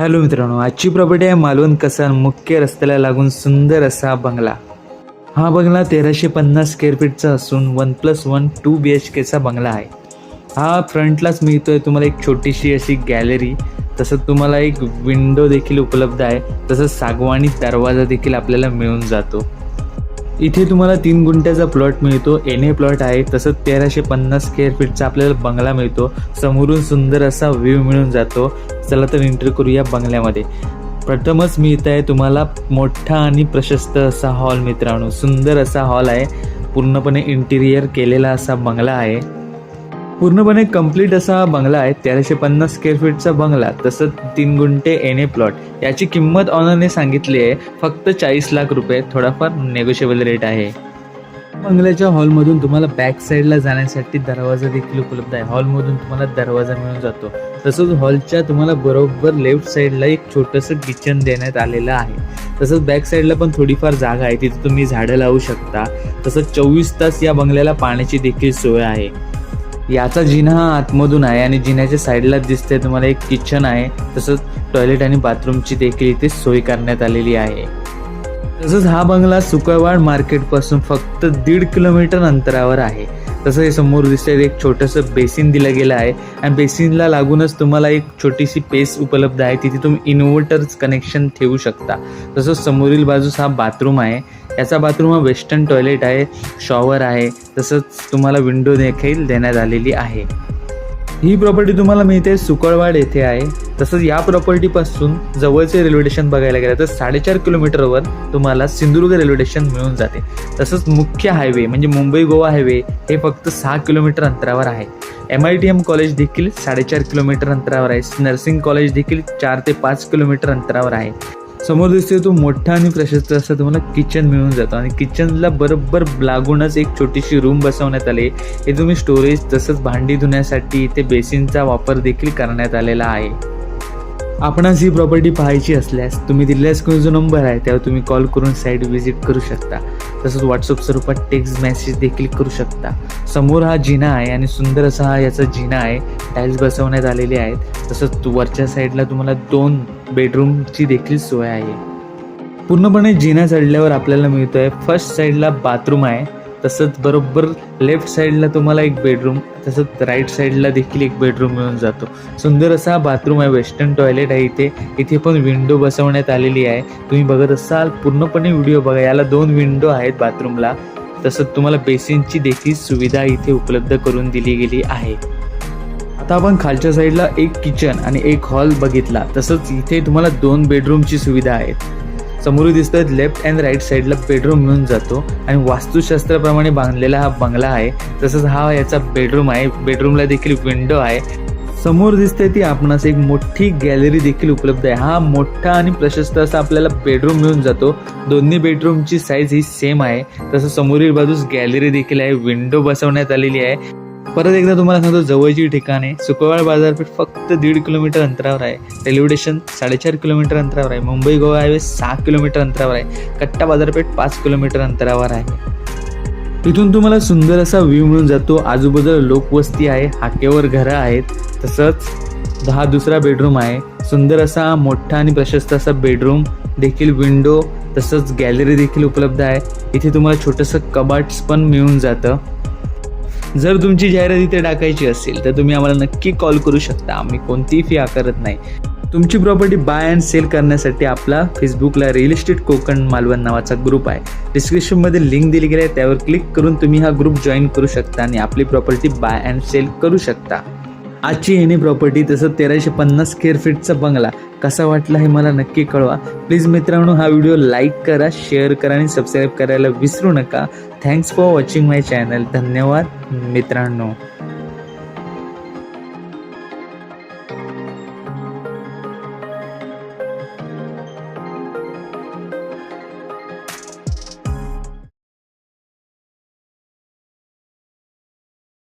Hello मित्रांनो आजची property आहे मालवण कसान मुख्य रस्त्याला लागून सुंदर असा बंगला. हा बंगला तेराशे पन्नास स्क्वेअर फीटचा असून one plus one two B H केचा बंगला आहे. हा फ्रंटलाच मिळतोय तुम्हाला एक छोटीशी अशी गॅलरी तसंच तुम्हाला एक विंडो देखील उपलब्ध आहे तसंच सागवानी दरवाजा देखील आपल्याला मिळून जातो. इथे तुम्हाला तीन गुंठ्याचा प्लॉट मिळतो. एन ए प्लॉट आहे तसंच तेराशे पन्नास स्क्वेअर फीटचा आपल्याला बंगला मिळतो. समोरून सुंदर असा व्ह्यू मिळून जातो. चला तर एंटर करूया बंगल्यामध्ये. प्रथमच मिळत आहे तुम्हाला मोठा आणि प्रशस्त असा हॉल मित्रांनो. सुंदर असा हॉल आहे. पूर्णपणे इंटिरियर केलेला असा बंगला आहे. पूर्णपणे कंप्लीट असा हा बंगला आहे तेराशे पन्नास स्क्वेअर फीटचा बंगला तसंच तीन गुंठे एन ए प्लॉट याची किंमत ऑनरने सांगितली आहे फक्त चाळीस लाख रुपये थोडाफार नेगोशिएबल रेट आहे. बंगल्याच्या हॉलमधून तुम्हाला बॅक साईडला जाण्यासाठी दरवाजा देखील उपलब्ध आहे. हॉलमधून तुम्हाला दरवाजा मिळून जातो. तसंच हॉलच्या तुम्हाला बरोबर लेफ्ट साईडला एक छोटंसं किचन देण्यात आलेलं आहे. तसंच बॅक साईडला पण थोडीफार जागा आहे तिथे तुम्ही झाडं लावू शकता. तसंच चोवीस तास या बंगल्याला पाण्याची देखील सोय आहे. याचा जिना हा आतमधून आहे आणि जिन्याच्या साईडला दिसते तुम्हाला एक किचन आहे. तसंच टॉयलेट आणि बाथरूमची देखील इथे सोय करण्यात आलेली आहे. तसंच हा बंगला सुकळवाड मार्केटपासून फक्त दीड किलोमीटर अंतरावर आहे. तसं हे समोर दिसतंय एक छोटंसं बेसिन दिलं गेलं आहे. आणि बेसिनला लागूनच तुम्हाला एक छोटीशी पेस उपलब्ध आहे. तिथे तुम्ही इन्व्हर्टर्स कनेक्शन ठेवू शकता. तसंच समोरील बाजूस हा बाथरूम आहे. याचा बाथरूम हा वेस्टर्न टॉयलेट आहे शॉवर आहे तसंच तुम्हाला विंडो देखील देण्यात आलेली आहे. ही प्रॉपर्टी तुम्हाला मिळते सुकळवाड येथे आहे. तसंच या प्रॉपर्टीपासून जवळचे रेल्वे स्टेशन बघायला गेलं तर साडेचार किलोमीटरवर तुम्हाला सिंधुदुर्ग रेल्वे स्टेशन मिळून जाते. तसंच मुख्य हायवे म्हणजे मुंबई गोवा हायवे हे फक्त सहा किलोमीटर अंतरावर आहे. M I T M college देखील साडेचार किलोमीटर अंतरावर आहे. नर्सिंग कॉलेज देखील चार ते पाच किलोमीटर अंतरावर आहे. समोर दिसतो तो मोठा आणि प्रशस्त असा तुम्हाला किचन मिळून जातो. आणि किचनला बरोबर लागूनच एक छोटीशी रूम बसवण्यात आली. हे तुम्ही स्टोरेज तसंच भांडी धुण्यासाठी इथे बेसिनचा वापर देखील करण्यात आलेला आहे. आपणास ही प्रॉपर्टी पाहायची असल्यास तुम्ही दिलेल्या स्क्रीन जो नंबर आहे त्यावर तुम्ही कॉल करून साईट व्हिजिट करू शकता. तसंच व्हॉट्सअप स्वरूपात टेक्स्ट मेसेज देखील करू शकता. समोर हा जिना आहे आणि सुंदर असा हा याचा जिना आहे. टाईल्स बसवण्यात आलेले आहेत. तसंच वरच्या साईडला तुम्हाला दोन बेडरूमची देखील सोय आहे. पूर्णपणे जिना चढल्यावर आपल्याला मिळतो आहे फर्स्ट साईडला बाथरूम आहे. तसंच बरोबर लेफ्ट साईडला तुम्हाला एक बेडरूम तसंच राईट साईडला देखील एक बेडरूम मिळून जातो. सुंदर असा बाथरूम आहे. वेस्टर्न टॉयलेट आहे इथे. इथे पण विंडो बसवण्यात आलेली आहे. तुम्ही बघत असाल पूर्णपणे व्हिडिओ बघा. याला दोन विंडो आहेत बाथरूमला. तसंच तुम्हाला बेसिनची देखील सुविधा इथे उपलब्ध करून दिली गेली आहे. आता आपण खालच्या साईडला एक किचन आणि एक हॉल बघितला. तसंच इथे तुम्हाला दोन बेडरूमची सुविधा आहे समोर दिसतोय लेफ्ट अँड राईट साईडला बेडरूम मिळून जातो आणि वास्तुशास्त्राप्रमाणे बांधलेला हा बंगला आहे. तसंच हा याचा बेडरूम आहे. बेडरूमला देखील विंडो आहे. समोर दिसते ती आपणास एक मोठी गॅलरी देखील उपलब्ध आहे. हा मोठा आणि प्रशस्त असा आपल्याला बेडरूम मिळून जातो. दोन्ही बेडरूमची साईज ही सेम आहे. तसं समोरील बाजूस गॅलरी देखील आहे. विंडो बसवण्यात आलेली आहे. परत एकदा तुम्हाला सांगतो जवळची ठिकाणे सुकवाळ बाजारपेठ फक्त दीड किलोमीटर अंतरावर आहे. रेल्वे स्टेशन साडेचार किलोमीटर अंतरावर आहे. मुंबई गोवा हायवे सहा किलोमीटर अंतरावर आहे. कट्टा बाजारपेठ पाच किलोमीटर अंतरावर आहे. तिथून तुम्हाला सुंदर असा व्ह्यू मिळून जातो. आजूबाजूला लोकवस्ती आहे. हाकेवर घरं आहेत. तसंच हा दुसरा बेडरूम आहे. सुंदर असा मोठा आणि प्रशस्त असा बेडरूम देखील विंडो तसंच गॅलरी देखील उपलब्ध आहे. इथे तुम्हाला छोटंसं कबाट्स पण मिळून जातं. जर तुमची जाहिरात इथे टाकायची असेल तर तुम्ही आम्हाला नक्की कॉल करू शकता. आम्ही कोणतीही फी आकारत नाही. तुमची प्रॉपर्टी बाय अँड सेल करण्यासाठी आपला फेसबुकला रिअल इस्टेट कोकण मालवण नावाचा ग्रुप आहे. डिस्क्रिप्शनमध्ये लिंक दिली गेली आहे त्यावर क्लिक करून तुम्ही हा ग्रुप जॉईन करू शकता आणि आपली प्रॉपर्टी बाय अँड सेल करू शकता. आजची एनी प्रॉपर्टी तसं तेराशे पन्नास स्क्वेअर फीटचा बंगला कसा वाटला हे मला नक्की कळवा. प्लीज मित्रांनो हा व्हिडिओ लाईक करा शेअर करा आणि सबस्क्राईब करायला विसरू नका. Thanks for watching my channel धन्यवाद मित्रांनो.